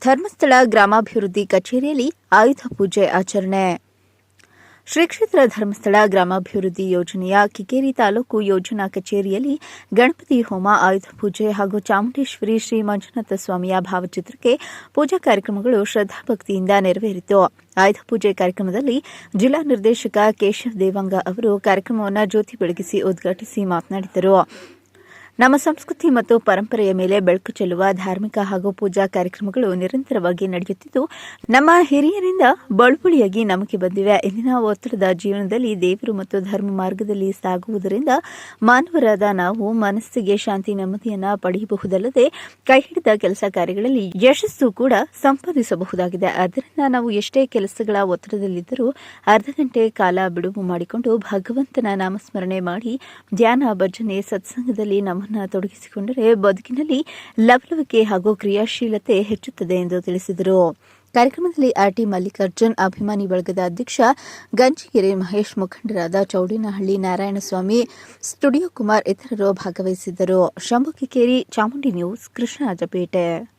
ಧರ್ಮಸ್ಥಳ ಗ್ರಾಮಾಭಿವೃದ್ಧಿ ಕಚೇರಿಯಲ್ಲಿ ಆಯುಧ ಪೂಜೆ ಆಚರಣೆ. ಶ್ರೀ ಕ್ಷೇತ್ರ ಧರ್ಮಸ್ಥಳ ಗ್ರಾಮಾಭಿವೃದ್ಧಿ ಯೋಜನೆಯ ಕಿಕೇರಿ ತಾಲೂಕು ಯೋಜನಾ ಕಚೇರಿಯಲ್ಲಿ ಗಣಪತಿ ಹೋಮ, ಆಯುಧ ಪೂಜೆ ಹಾಗೂ ಚಾಮುಂಡೇಶ್ವರಿ ಶ್ರೀ ಮಂಜುನಾಥ ಸ್ವಾಮಿಯ ಭಾವಚಿತ್ರಕ್ಕೆ ಪೂಜಾ ಕಾರ್ಯಕ್ರಮಗಳು ಶ್ರದ್ಧಾಭಕ್ತಿಯಿಂದ ನೆರವೇರಿತು. ಆಯುಧ ಪೂಜೆ ಕಾರ್ಯಕ್ರಮದಲ್ಲಿ ಜಿಲ್ಲಾ ನಿರ್ದೇಶಕ ಕೇಶವ ದೇವಂಗ ಅವರು ಕಾರ್ಯಕ್ರಮವನ್ನು ಜ್ಯೋತಿ ಬೆಳಗಿಸಿ ಉದ್ಘಾಟಿಸಿ ಮಾತನಾಡಿದರು. ನಮ್ಮ ಸಂಸ್ಕೃತಿ ಮತ್ತು ಪರಂಪರೆಯ ಮೇಲೆ ಬೆಳಕು ಚೆಲ್ಲುವ ಧಾರ್ಮಿಕ ಹಾಗೂ ಪೂಜಾ ಕಾರ್ಯಕ್ರಮಗಳು ನಿರಂತರವಾಗಿ ನಡೆಯುತ್ತಿದ್ದು, ನಮ್ಮ ಹಿರಿಯರಿಂದ ಬಳುವಳಿಯಾಗಿ ನಮಗೆ ಬಂದಿವೆ. ಇಂದಿನ ಒತ್ತಡದ ಜೀವನದಲ್ಲಿ ದೇವರು ಮತ್ತು ಧರ್ಮ ಮಾರ್ಗದಲ್ಲಿ ಸಾಗುವುದರಿಂದ ಮಾನವರಾದ ನಾವು ಮನಸ್ಸಿಗೆ ಶಾಂತಿ, ನೆಮ್ಮದಿಯನ್ನು ಪಡೆಯಬಹುದಲ್ಲದೆ ಕೈ ಹಿಡಿದ ಕೆಲಸ ಕಾರ್ಯಗಳಲ್ಲಿ ಯಶಸ್ಸು ಕೂಡ ಸಂಪಾದಿಸಬಹುದಾಗಿದೆ. ಆದ್ದರಿಂದ ನಾವು ಎಷ್ಟೇ ಕೆಲಸಗಳ ಒತ್ತಡದಲ್ಲಿದ್ದರೂ ಅರ್ಧ ಗಂಟೆ ಕಾಲ ಬಿಡುವು ಮಾಡಿಕೊಂಡು ಭಗವಂತನ ನಾಮಸ್ಮರಣೆ ಮಾಡಿ ಧ್ಯಾನ, ಭಜನೆ, ಸತ್ಸಂಗದಲ್ಲಿ ನಮ್ಮನ್ನ ತೊಡಗಿಸಿಕೊಂಡರೆ ಬದುಕಿನಲ್ಲಿ ಲವಲವಿಕೆ ಹಾಗೂ ಕ್ರಿಯಾಶೀಲತೆ ಹೆಚ್ಚುತ್ತದೆ ಎಂದು ತಿಳಿಸಿದರು. ಕಾರ್ಯಕ್ರಮದಲ್ಲಿ ಆರ್ಟಿ ಮಲ್ಲಿಕಾರ್ಜುನ್, ಅಭಿಮಾನಿ ಬಳಗದ ಅಧ್ಯಕ್ಷ ಗಂಜಿಗೆರೆ ಮಹೇಶ್, ಮುಖಂಡರಾದ ಚೌಡಿನಹಳ್ಳಿ ನಾರಾಯಣಸ್ವಾಮಿ, ಸ್ಟುಡಿಯೋ ಕುಮಾರ್ ಇತರರು ಭಾಗವಹಿಸಿದ್ದರು. ಶಂಭು ಕಿಕೇರಿ, ಚಾಮುಂಡಿ ನ್ಯೂಸ್, ಕೃಷ್ಣರಾಜಪೇಟೆ.